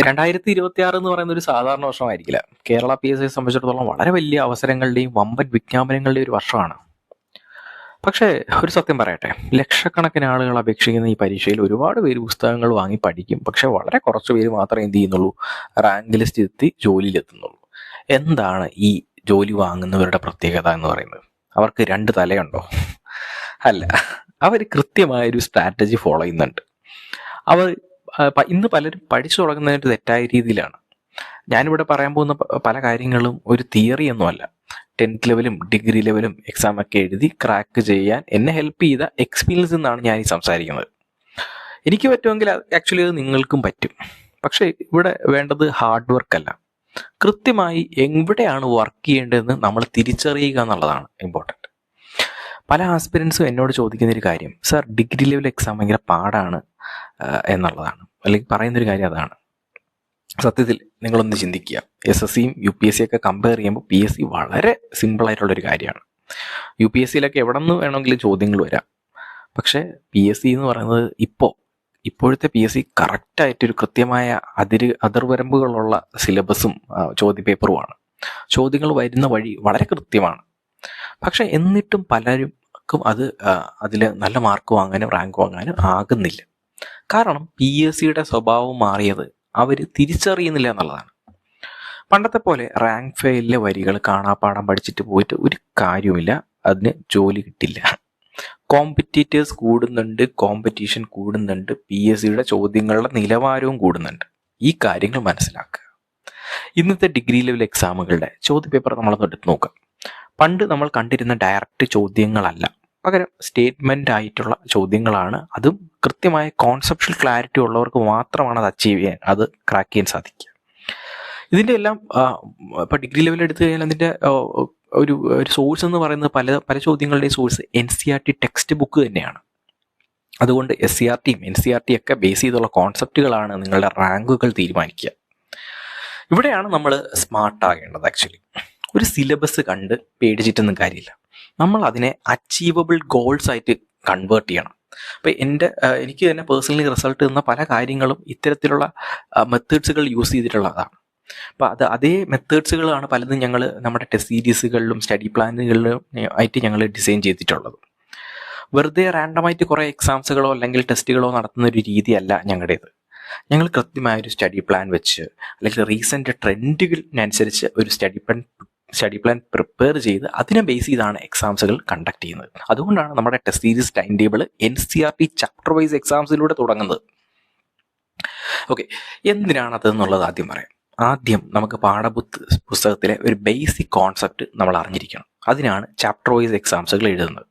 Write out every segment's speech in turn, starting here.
രണ്ടായിരത്തി ഇരുപത്തി ആറ് എന്ന് പറയുന്ന ഒരു സാധാരണ വർഷമായിരിക്കില്ല. കേരള പി എസ് സിയെ സംബന്ധിച്ചിടത്തോളം വളരെ വലിയ അവസരങ്ങളുടെയും വമ്പൻ വിജ്ഞാപനങ്ങളുടെയും ഒരു വർഷമാണ്. പക്ഷേ ഒരു സത്യം പറയട്ടെ. ലക്ഷക്കണക്കിന് ആളുകൾ അപേക്ഷിക്കുന്ന ഈ പരീക്ഷയിൽ ഒരുപാട് പേര് പുസ്തകങ്ങൾ വാങ്ങി പഠിക്കും. പക്ഷെ വളരെ കുറച്ച് പേര് മാത്രമേ എന്ത് ചെയ്യുന്നുള്ളൂ? റാങ്ക് ലിസ്റ്റ് എത്തി ജോലിയിലെത്തുന്നുള്ളൂ. എന്താണ് ഈ ജോലി വാങ്ങുന്നവരുടെ പ്രത്യേകത എന്ന് പറയുന്നത്? അവർക്ക് രണ്ട് തലയുണ്ടോ? അല്ല. അവർ കൃത്യമായൊരു സ്ട്രാറ്റജി ഫോളോ ചെയ്യുന്നുണ്ട്. അവർ ഇന്ന് പലരും പഠിച്ചു തുടങ്ങുന്നതിന്റെ തെറ്റായ രീതിയിലാണ്. ഞാനിവിടെ പറയാൻ പോകുന്ന പല കാര്യങ്ങളും ഒരു തിയറി ഒന്നുമല്ല. ടെൻത്ത് ലെവലും ഡിഗ്രി ലെവലും എക്സാം ഒക്കെ എഴുതി ക്രാക്ക് ചെയ്യാൻ എന്നെ ഹെൽപ്പ് ചെയ്ത എക്സ്പീരിയൻസ് എന്നാണ് ഞാൻ ഈ സംസാരിക്കുന്നത്. എനിക്ക് പറ്റുമെങ്കിൽ ആക്ച്വലി അത് നിങ്ങൾക്കും പറ്റും. പക്ഷേ ഇവിടെ വേണ്ടത് ഹാർഡ് വർക്ക് അല്ല. കൃത്യമായി എവിടെയാണ് വർക്ക് ചെയ്യേണ്ടതെന്ന് നമ്മൾ തിരിച്ചറിയുക എന്നുള്ളതാണ് ഇമ്പോർട്ടന്റ് പല ആസ്പിരൻസും എന്നോട് ചോദിക്കുന്ന ഒരു കാര്യം സർ ഡിഗ്രി ലെവൽ എക്സാം ഭയങ്കര പാടാണ് എന്നുള്ളതാണ്. അല്ലെങ്കിൽ പറയുന്നൊരു കാര്യം അതാണ്. സത്യത്തിൽ നിങ്ങളൊന്ന് ചിന്തിക്കുക. എസ് എസ് സിയും യു പി എസ് സി ഒക്കെ കമ്പയർ ചെയ്യുമ്പോൾ പി എസ് സി വളരെ സിമ്പിളായിട്ടുള്ളൊരു കാര്യമാണ്. യു പി എസ് സിയിലൊക്കെ എവിടെ നിന്ന് വേണമെങ്കിലും ചോദ്യങ്ങൾ വരാം. പക്ഷേ പി എസ് സി എന്ന് പറയുന്നത് ഇപ്പോൾ ഇപ്പോഴത്തെ പി എസ് സി കറക്റ്റായിട്ടൊരു കൃത്യമായ അതിര് അതിർവരമ്പുകളുള്ള സിലബസും ചോദ്യപേപ്പറുമാണ് ചോദ്യങ്ങൾ വരുന്ന വഴി വളരെ കൃത്യമാണ്. പക്ഷെ എന്നിട്ടും പലർക്കും അത് അതിൽ നല്ല മാർക്ക് വാങ്ങാനും റാങ്ക് വാങ്ങാനും ആകുന്നില്ല. കാരണം പി എസ് സിയുടെ സ്വഭാവം മാറിയത് അവർ തിരിച്ചറിയുന്നില്ല എന്നുള്ളതാണ്. പണ്ടത്തെ പോലെ റാങ്ക് ഫെയിലിലെ വരികൾ കാണാപ്പാടം പഠിച്ചിട്ട് പോയിട്ട് ഒരു കാര്യവുമില്ല. അതിന് ജോലി കിട്ടില്ല. കോമ്പറ്റീറ്റേഴ്സ് കൂടുന്നുണ്ട് കോമ്പറ്റീഷൻ കൂടുന്നുണ്ട് പി എസ് സിയുടെ ചോദ്യങ്ങളുടെ നിലവാരവും കൂടുന്നുണ്ട്. ഈ കാര്യങ്ങൾ മനസ്സിലാക്കുക. ഇന്നത്തെ ഡിഗ്രി ലെവൽ എക്സാമുകളുടെ ചോദ്യപേപ്പർ നമ്മളൊന്ന് എടുത്ത് നോക്കാം. പണ്ട് നമ്മൾ കണ്ടിരുന്ന ഡയറക്റ്റ് ചോദ്യങ്ങളല്ല. പകരം സ്റ്റേറ്റ്മെന്റ് ആയിട്ടുള്ള ചോദ്യങ്ങളാണ്. അതും കൃത്യമായ കോൺസെപ്ഷ്യൽ ക്ലാരിറ്റി ഉള്ളവർക്ക് മാത്രമാണ് അത് അച്ചീവ് ചെയ്യാൻ അത് ക്രാക്ക് ചെയ്യാൻ സാധിക്കുക. ഇതിന്റെ എല്ലാം ഇപ്പം ഡിഗ്രി ലെവലിൽ എടുത്തു കഴിഞ്ഞാൽ അതിന്റെ ഒരു ഒരു സോഴ്സ് എന്ന് പറയുന്നത് പല പല ചോദ്യങ്ങളുടെയും source N C R T text book തന്നെയാണ്. അതുകൊണ്ട് എസ് സി ആർ ടിയും എൻ സി ആർ ടി ഒക്കെ ബേസ് ചെയ്തുള്ള കോൺസെപ്റ്റുകളാണ് നിങ്ങളുടെ റാങ്കുകൾ തീരുമാനിക്കുക. ഇവിടെയാണ് നമ്മൾ സ്മാർട്ട് ആകേണ്ടത് ആക്ച്വലി ഒരു സിലബസ് കണ്ട് പേടിച്ചിട്ടൊന്നും കാര്യമില്ല. നമ്മൾ അതിനെ അച്ചീവബിൾ ഗോൾസ് ആയിട്ട് കൺവേർട്ട് ചെയ്യണം. അപ്പം എന്റെ എനിക്ക് തന്നെ പേഴ്സണലി റിസൾട്ട് തന്ന പല കാര്യങ്ങളും ഇത്തരത്തിലുള്ള മെത്തേഡ്സുകൾ യൂസ് ചെയ്തിട്ടുള്ളതാണ്. അപ്പം അത് അതേ മെത്തേഡ്സുകളാണ് പലതും ഞങ്ങൾ നമ്മുടെ ടെസ്റ്റ് സീരീസുകളിലും സ്റ്റഡി പ്ലാനുകളിലും ആയിട്ട് ഞങ്ങൾ ഡിസൈൻ ചെയ്തിട്ടുള്ളത്. വെറുതെ റാൻഡമായിട്ട് കുറേ എക്സാംസുകളോ അല്ലെങ്കിൽ ടെസ്റ്റുകളോ നടത്തുന്ന ഒരു രീതിയല്ല ഞങ്ങളുടേത്. ഞങ്ങൾ കൃത്യമായ ഒരു സ്റ്റഡി പ്ലാൻ വെച്ച് അല്ലെങ്കിൽ റീസെന്റ് ട്രെൻഡുകളിനനുസരിച്ച് ഒരു study plan study plan prepare ചെയ്ത് അതിനെ ബേസ് ചെയ്താണ് എക്സാംസുകൾ കണ്ടക്ട് ചെയ്യുന്നത്. അതുകൊണ്ടാണ് നമ്മുടെ test series time table N C R T chapter wise എക്സാംസിലൂടെ തുടങ്ങുന്നത്. ഓക്കെ എന്തിനാണ് അതെന്നുള്ളത് ആദ്യം പറയാം. ആദ്യം നമുക്ക് പാഠപുത്ത് പുസ്തകത്തിലെ ഒരു ബേസിക് കോൺസെപ്റ്റ് നമ്മൾ അറിഞ്ഞിരിക്കണം. അതിനാണ് ചാപ്റ്റർ വൈസ് എക്സാംസുകൾ എഴുതുന്നത്.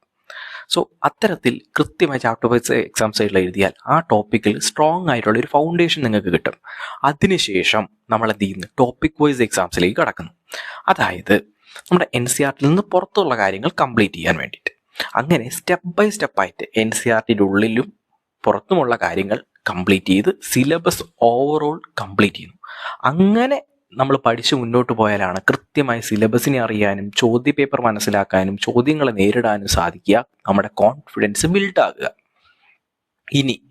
സോ അത്തരത്തിൽ കൃത്യമായി ചാപ്റ്റർ വൈസ് എക്സാം സൈഡിൽ എഴുതിയാൽ ആ ടോപ്പിക്കിൽ സ്ട്രോങ് ആയിട്ടുള്ള ഒരു ഫൗണ്ടേഷൻ നിങ്ങൾക്ക് കിട്ടും. അതിനുശേഷം നമ്മൾ എന്ത് ചെയ്യുന്നു? ടോപ്പിക് വൈസ് എക്സാംസിലേക്ക് കടക്കുന്നു. അതായത് നമ്മുടെ എൻ സി ആർ ടിയിൽ നിന്ന് പുറത്തുള്ള കാര്യങ്ങൾ കംപ്ലീറ്റ് ചെയ്യാൻ വേണ്ടിയിട്ട്. അങ്ങനെ സ്റ്റെപ്പ് ബൈ സ്റ്റെപ്പായിട്ട് എൻ സി ആർ ടിയുടെ ഉള്ളിലും പുറത്തുമുള്ള കാര്യങ്ങൾ കംപ്ലീറ്റ് ചെയ്ത് സിലബസ് ഓവറോൾ കംപ്ലീറ്റ് ചെയ്യുന്നു. അങ്ങനെ നമ്മൾ പഠിച്ച് മുന്നോട്ട് പോയാലാണ് കൃത്യമായി സിലബസിനെ അറിയാനും ചോദ്യ പേപ്പർ മനസ്സിലാക്കാനും ചോദ്യങ്ങളെ നേരിടാനും സാധിക്കുക. നമ്മുടെ കോൺഫിഡൻസ് ബിൽഡാകുക ഇനി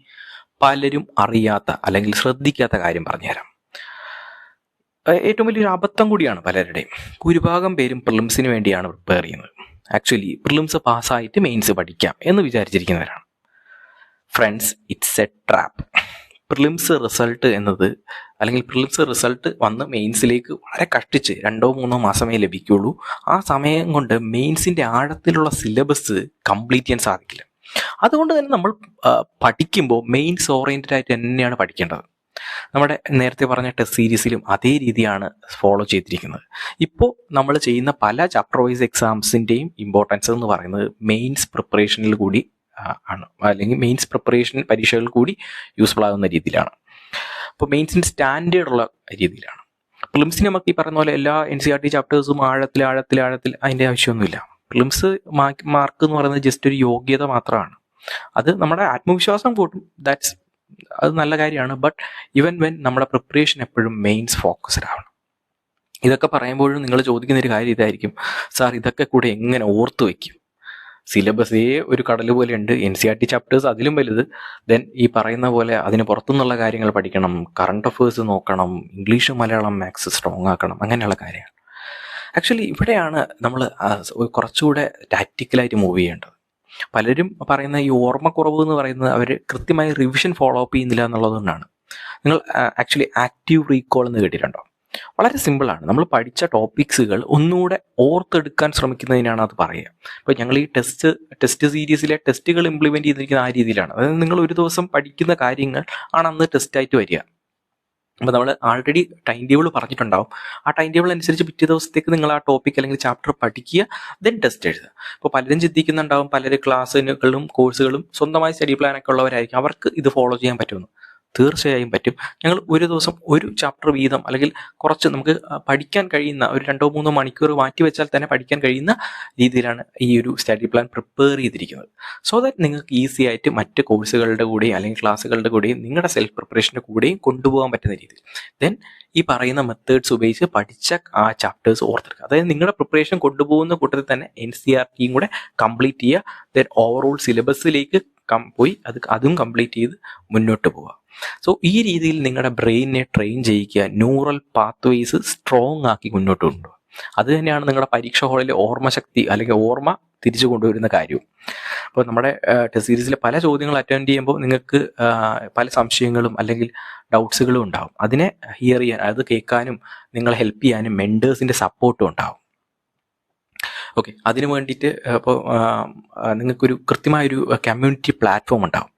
പലരും അറിയാത്ത അല്ലെങ്കിൽ ശ്രദ്ധിക്കാത്ത കാര്യം പറഞ്ഞുതരാം. ഏറ്റവും വലിയൊരു അബദ്ധം കൂടിയാണ് പലരുടെയും. ഭൂരിഭാഗം പേരും പ്രിലിംസിന് വേണ്ടിയാണ് പ്രിപ്പയർ ചെയ്യുന്നത്. ആക്ച്വലി പ്രിലിംസ് പാസ്സായിട്ട് മെയിൻസ് പഠിക്കാം എന്ന് വിചാരിച്ചിരിക്കുന്നവരാണ്. Friends it's a trap prelims result എന്നത് അല്ലെങ്കിൽ പ്രിലിംസ് റിസൾട്ട് വന്ന് മെയിൻസിലേക്ക് വളരെ കഷ്ടിച്ച് രണ്ടോ മൂന്നോ മാസമേ ലഭിക്കുകയുള്ളൂ. ആ സമയം കൊണ്ട് മെയിൻസിന്റെ ആഴത്തിലുള്ള സിലബസ് കംപ്ലീറ്റ് ചെയ്യാൻ സാധിക്കില്ല. അതുകൊണ്ട് തന്നെ നമ്മൾ പഠിക്കുമ്പോൾ മെയിൻസ് ഓറിയന്റഡ് ആയിട്ട് തന്നെയാണ് പഠിക്കേണ്ടത്. നമ്മുടെ നേരത്തെ പറഞ്ഞ ടെസ്റ്റ് സീരീസിലും അതേ രീതിയാണ് ഫോളോ ചെയ്തിരിക്കുന്നത്. ഇപ്പോൾ നമ്മൾ ചെയ്യുന്ന പല ചാപ്റ്റർ വൈസ് എക്സാംസിന്റെയും ഇമ്പോർട്ടൻസ് എന്ന് പറയുന്നത് മെയിൻസ് പ്രിപ്പറേഷനിൽ കൂടി ആണ്. അല്ലെങ്കിൽ മെയിൻസ് പ്രിപ്പറേഷൻ പരീക്ഷകളിൽ കൂടി യൂസ്ഫുൾ ആകുന്ന രീതിയിലാണ്. അപ്പോൾ മെയിൻസിന്റെ സ്റ്റാൻഡേർഡ് ഉള്ള രീതിയിലാണ്. പ്ലിംസിന് നമുക്ക് ഈ പറയുന്ന പോലെ എല്ലാ എൻ സി ആർ ടി ചാപ്റ്റേഴ്സും ആഴത്തിൽ ആഴത്തിൽ ആഴത്തിൽ അതിന്റെ ആവശ്യമൊന്നുമില്ല. പ്ലിംസ് മാർക്ക് എന്ന് പറയുന്നത് ജസ്റ്റ് ഒരു യോഗ്യത മാത്രമാണ്. അത് നമ്മുടെ ആത്മവിശ്വാസം കൂട്ടും. ദാറ്റ്സ് അത് നല്ല കാര്യമാണ്. ബട്ട് ഈവൻ വെൻ നമ്മുടെ പ്രിപ്പറേഷൻ എപ്പോഴും മെയിൻസ് ഫോക്കസ്ഡ് ആവണം. ഇതൊക്കെ പറയുമ്പോഴും നിങ്ങൾ ചോദിക്കുന്ന ഒരു കാര്യം ഇതായിരിക്കും. സാർ ഇതൊക്കെ കൂടെ എങ്ങനെ ഓർത്ത് വയ്ക്കും സിലബസേ ഒരു കടൽ പോലെ ഉണ്ട് N C R T chapters അതിലും വലുത്. ദെൻ ഈ പറയുന്ന പോലെ അതിന് പുറത്തുനിന്നുള്ള കാര്യങ്ങൾ പഠിക്കണം. കറണ്ട് അഫേഴ്സ് നോക്കണം. ഇംഗ്ലീഷ് മലയാളം മാത്സ് സ്ട്രോങ് ആക്കണം. അങ്ങനെയുള്ള കാര്യങ്ങൾ. ആക്ച്വലി ഇവിടെയാണ് നമ്മൾ കുറച്ചുകൂടെ ടാക്റ്റിക്കലായിട്ട് മൂവ് ചെയ്യേണ്ടത്. പലരും പറയുന്ന ഈ ഓർമ്മക്കുറവ് എന്ന് പറയുന്നത് അവർ കൃത്യമായി റിവിഷൻ ഫോളോ അപ്പ് ചെയ്യുന്നില്ല എന്നുള്ളതുകൊണ്ടാണ്. നിങ്ങൾ ആക്ച്വലി ആക്റ്റീവ് റീകോൾ എന്ന് കേട്ടിട്ടുണ്ടോ? വളരെ സിമ്പിളാണ് നമ്മൾ പഠിച്ച ടോപ്പിക്സുകൾ ഒന്നുകൂടെ ഓർത്തെടുക്കാൻ ശ്രമിക്കുന്നതിനാണ് അത് പറയുക. ഇപ്പോൾ ഞങ്ങൾ ഈ ടെസ്റ്റ് ടെസ്റ്റ് സീരീസിലെ ടെസ്റ്റുകൾ ഇംപ്ലിമെന്റ് ചെയ്തിരിക്കുന്ന ആ രീതിയിലാണ്. അതായത് നിങ്ങൾ ഒരു ദിവസം പഠിക്കുന്ന കാര്യങ്ങൾ ആണ് അന്ന് ടെസ്റ്റായിട്ട് വരിക. അപ്പോൾ നമ്മൾ ആൾറെഡി ടൈം ടേബിൾ പറഞ്ഞിട്ടുണ്ടാവും. ആ ടൈം ടേബിൾ അനുസരിച്ച് പിറ്റേ ദിവസത്തേക്ക് നിങ്ങൾ ആ ടോപ്പിക് അല്ലെങ്കിൽ ചാപ്റ്റർ പഠിക്കുക ദെൻ ടെസ്റ്റ് എഴുതുക. ഇപ്പോൾ പലരും ചിന്തിക്കുന്നുണ്ടാവും പലരും ക്ലാസ്സുകളും കോഴ്സുകളും സ്വന്തമായി സ്റ്റഡി പ്ലാനൊക്കെ ഉള്ളവരായിരിക്കും. അവർക്ക് ഇത് ഫോളോ ചെയ്യാൻ പറ്റുമെന്ന്. തീർച്ചയായും പറ്റും. ഞങ്ങൾ ഒരു ദിവസം ഒരു ചാപ്റ്റർ വീതം അല്ലെങ്കിൽ കുറച്ച് നമുക്ക് പഠിക്കാൻ കഴിയുന്ന ഒരു രണ്ടോ മൂന്നോ മണിക്കൂർ മാറ്റി വെച്ചാൽ തന്നെ പഠിക്കാൻ കഴിയുന്ന രീതിയിലാണ് ഈ ഒരു സ്റ്റഡി പ്ലാൻ പ്രിപ്പയർ ചെയ്തിരിക്കുന്നത്. സോ ദാറ്റ് നിങ്ങൾക്ക് ഈസി ആയിട്ട് മറ്റ് കോഴ്സുകളുടെ കൂടെയും അല്ലെങ്കിൽ ക്ലാസ്സുകളുടെ കൂടെയും നിങ്ങളുടെ സെൽഫ് പ്രിപ്പറേഷന്റെ കൂടെയും കൊണ്ടുപോകാൻ പറ്റുന്ന രീതിയിൽ. ദെൻ ഈ പറയുന്ന മെത്തേഡ്സ് ഉപയോഗിച്ച് പഠിച്ച ആ ചാപ്റ്റേഴ്സ് ഓർത്തെടുക്കുക. അതായത് നിങ്ങളുടെ പ്രിപ്പറേഷൻ കൊണ്ടുപോകുന്ന കൂട്ടത്തിൽ തന്നെ എൻ സി ആർ ടിയും കൂടെ കംപ്ലീറ്റ് ചെയ്യുക. ദെൻ ഓവറോൾ സിലബസിലേക്ക് പോയി അത് അതും കംപ്ലീറ്റ് ചെയ്ത് മുന്നോട്ട് പോവുക. സോ ഈ രീതിയിൽ നിങ്ങളുടെ ബ്രെയിനിനെ ട്രെയിൻ ചെയ്യിക്കുക ന്യൂറൽ പാത്വേസ് സ്ട്രോങ് ആക്കി മുന്നോട്ട് കൊണ്ടുപോകുക അത് തന്നെയാണ് നിങ്ങളുടെ പരീക്ഷ ഹാളിലെ ഓർമ്മശക്തി അല്ലെങ്കിൽ ഓർമ്മ തിരിച്ചു കൊണ്ടുവരുന്ന കാര്യവും. അപ്പോൾ നമ്മുടെ ടെസ്റ്റ് സീരീസിലെ പല ചോദ്യങ്ങൾ അറ്റൻഡ് ചെയ്യുമ്പോൾ നിങ്ങൾക്ക് പല സംശയങ്ങളും അല്ലെങ്കിൽ ഡൗട്ട്സുകളും ഉണ്ടാവും. അതിനെ ഹിയർ ചെയ്യാൻ അത് കേൾക്കാനും നിങ്ങളെ ഹെൽപ്പ് ചെയ്യാനും മെന്റേഴ്സിന്റെ സപ്പോർട്ടും ഉണ്ടാവും. ഓക്കെ അതിന് വേണ്ടിയിട്ട് ഇപ്പോൾ നിങ്ങൾക്കൊരു കൃത്യമായൊരു കമ്മ്യൂണിറ്റി പ്ലാറ്റ്ഫോം ഉണ്ടാവും.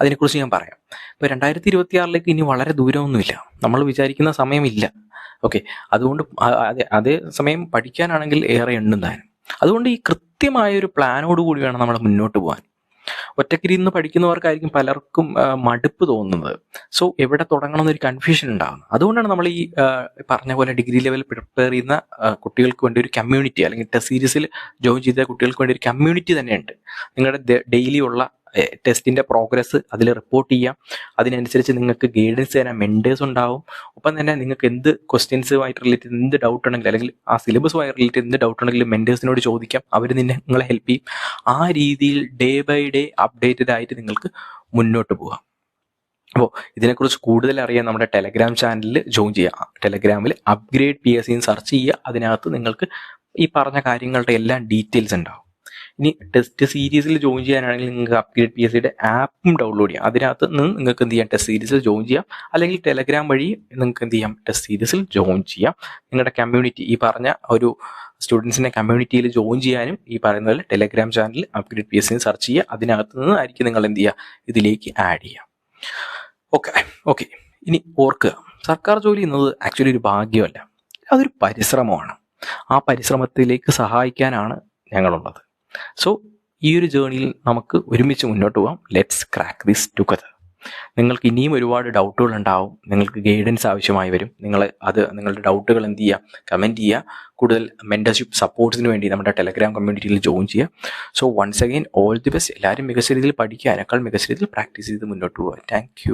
അതിനെക്കുറിച്ച് ഞാൻ പറയാം. ഇപ്പോൾ രണ്ടായിരത്തി ഇരുപത്തി ആറിലേക്ക് ഇനി വളരെ ദൂരമൊന്നുമില്ല. നമ്മൾ വിചാരിക്കുന്ന സമയമില്ല. ഓക്കെ. അതുകൊണ്ട് അതേ സമയം പഠിക്കാനാണെങ്കിൽ ഏറെ താനും അതുകൊണ്ട് ഈ കൃത്യമായ ഒരു പ്ലാനോട് കൂടി വേണം നമ്മൾ മുന്നോട്ട് പോകാൻ. ഒറ്റക്കിരി നിന്ന് പഠിക്കുന്നവർക്കായിരിക്കും പലർക്കും മടുപ്പ് തോന്നുന്നത്. സോ എവിടെ തുടങ്ങണം എന്നൊരു കൺഫ്യൂഷൻ ഉണ്ടാകുന്നത്. അതുകൊണ്ടാണ് നമ്മൾ ഈ പറഞ്ഞ പോലെ ഡിഗ്രി ലെവൽ പ്രിപ്പയർ ചെയ്യുന്ന കുട്ടികൾക്ക് വേണ്ടി ഒരു കമ്മ്യൂണിറ്റി അല്ലെങ്കിൽ ടെസ്റ്റ് സീരീസിൽ ജോയിൻ ചെയ്ത കുട്ടികൾക്ക് വേണ്ടി ഒരു കമ്മ്യൂണിറ്റി തന്നെയുണ്ട്. നിങ്ങളുടെ ഡെയിലി ഉള്ള ടെസ്റ്റിന്റെ പ്രോഗ്രസ് അതിൽ റിപ്പോർട്ട് ചെയ്യാം. അതിനനുസരിച്ച് നിങ്ങൾക്ക് ഗൈഡൻസ് തരാൻ മെന്റേഴ്സ് ഉണ്ടാവും. ഒപ്പം തന്നെ നിങ്ങൾക്ക് എന്ത് ക്വസ്റ്റ്യൻസുമായിട്ട് റിലേറ്റഡ് എന്ത് ഡൗട്ട് ഉണ്ടെങ്കിൽ അല്ലെങ്കിൽ ആ സിലബസുമായി റിലേറ്റഡ് എന്ത് ഡൗട്ട് ഉണ്ടെങ്കിലും മെന്റേഴ്സിനോട് ചോദിക്കാം. അവർ നിന്നെ നിങ്ങളെ ഹെൽപ്പ് ചെയ്യും. ആ രീതിയിൽ ഡേ ബൈ ഡേ അപ്ഡേറ്റഡ് ആയിട്ട് നിങ്ങൾക്ക് മുന്നോട്ട് പോകാം. അപ്പോൾ ഇതിനെക്കുറിച്ച് കൂടുതൽ അറിയാൻ നമ്മുടെ ടെലഗ്രാം ചാനലിൽ ജോയിൻ ചെയ്യുക. ടെലഗ്രാമിൽ അപ്ഗ്രേഡ് പി എസ് സിന്ന് സെർച്ച് ചെയ്യുക. അതിനകത്ത് നിങ്ങൾക്ക് ഈ പറഞ്ഞ കാര്യങ്ങളുടെ എല്ലാം ഡീറ്റെയിൽസ് ഉണ്ടാവും. ഇനി ടെസ്റ്റ് സീരീസിൽ ജോയിൻ ചെയ്യാനാണെങ്കിൽ നിങ്ങൾക്ക് അപ്ഗ്രേഡ് പി എസ് സിയുടെ ആപ്പും ഡൗൺലോഡ് ചെയ്യാം. അതിനകത്ത് നിന്ന് നിങ്ങൾക്ക് എന്ത് ചെയ്യാം? ടെസ്റ്റ് സീരീസിൽ ജോയിൻ ചെയ്യാം. അല്ലെങ്കിൽ ടെലഗ്രാം വഴി നിങ്ങൾക്ക് എന്ത് ചെയ്യാം? ടെസ്റ്റ് സീരീസിൽ ജോയിൻ ചെയ്യാം. നിങ്ങളുടെ കമ്മ്യൂണിറ്റി ഈ പറഞ്ഞ ഒരു സ്റ്റുഡൻസിനെ കമ്മ്യൂണിറ്റിയിൽ ജോയിൻ ചെയ്യാനും ഈ പറയുന്ന പോലെ Telegram channel upgrade P S C search ചെയ്യുക. അതിനകത്ത് നിന്ന് ആയിരിക്കും നിങ്ങൾ എന്ത് ചെയ്യുക? ഇതിലേക്ക് ആഡ് ചെയ്യാം ഓക്കെ ഓക്കെ ഇനി ഓർക്കുക. സർക്കാർ ജോലി എന്നത് ആക്ച്വലി ഒരു ഭാഗ്യമല്ല. അതൊരു പരിശ്രമമാണ്. ആ പരിശ്രമത്തിലേക്ക് സഹായിക്കാനാണ് ഞങ്ങളുള്ളത്. സോ ഈ ഒരു ജേണിയിൽ നമുക്ക് ഒരുമിച്ച് മുന്നോട്ട് പോകാം ലെറ്റ്സ് ക്രാക്ക് ദിസ് ടുഗദർ നിങ്ങൾക്ക് ഇനിയും ഒരുപാട് ഡൗട്ടുകൾ ഉണ്ടാവും. നിങ്ങൾക്ക് ഗൈഡൻസ് ആവശ്യമായി വരും. നിങ്ങൾ അത് നിങ്ങളുടെ ഡൗട്ടുകൾ എന്ത് ചെയ്യുക കമന്റ് ചെയ്യുക കൂടുതൽ മെന്റർഷിപ്പ് സപ്പോർട്ട്സിന് വേണ്ടി നമ്മുടെ ടെലഗ്രാം കമ്മ്യൂണിറ്റിയിൽ ജോയിൻ ചെയ്യുക so once again all the best എല്ലാവരും മികച്ച രീതിയിൽ പഠിക്കുക. അതിനേക്കാൾ മികച്ച രീതിയിൽ പ്രാക്ടീസ് ചെയ്ത് മുന്നോട്ട് പോകുക താങ്ക്